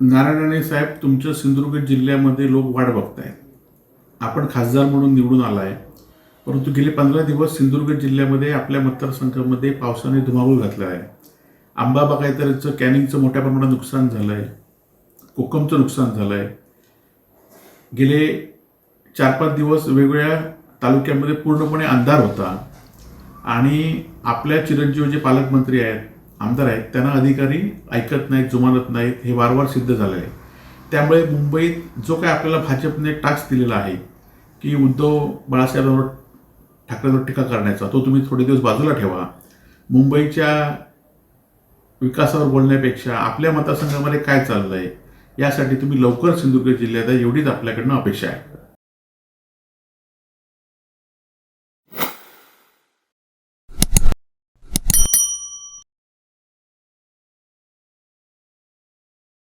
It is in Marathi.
नारायणाने साहेब तुमच्या सिंधुदुर्ग जिल्ह्यामध्ये लोक वाट बघतायत. आपण खासदार म्हणून निवडून आलाय. परंतु गेले पंधरा दिवस सिंधुदुर्ग जिल्ह्यामध्ये आपल्या मतदारसंघामध्ये पावसाने धुमाकूळ घातला आहे. आंबा बागायतऱ्याचं कॅनिंगचं मोठ्या प्रमाणात नुकसान झालं आहे कोकमचं नुकसान झालं आहे गेले चार पाच दिवस वेगवेगळ्या तालुक्यामध्ये पूर्णपणे अंधार होता. आणि आपल्या चिरंजीव जे पालकमंत्री आहेत आमदार आहेत. त्यांना अधिकारी ऐकत नाहीत जुमानत नाहीत हे वारंवार सिद्ध झालं आहे त्यामुळे मुंबईत जो काय आपल्याला भाजपने टास्क दिलेला आहे की उद्धव बाळासाहेबांवर ठाकरेंवर टीका करण्याचा तो तुम्ही थोडे दिवस बाजूला ठेवा. मुंबईच्या विकासावर बोलण्यापेक्षा आपल्या मतदारसंघामध्ये काय चाललं आहे यासाठी तुम्ही लवकर सिंधुदुर्ग जिल्ह्यात एवढीच आपल्याकडनं अपेक्षा आहे.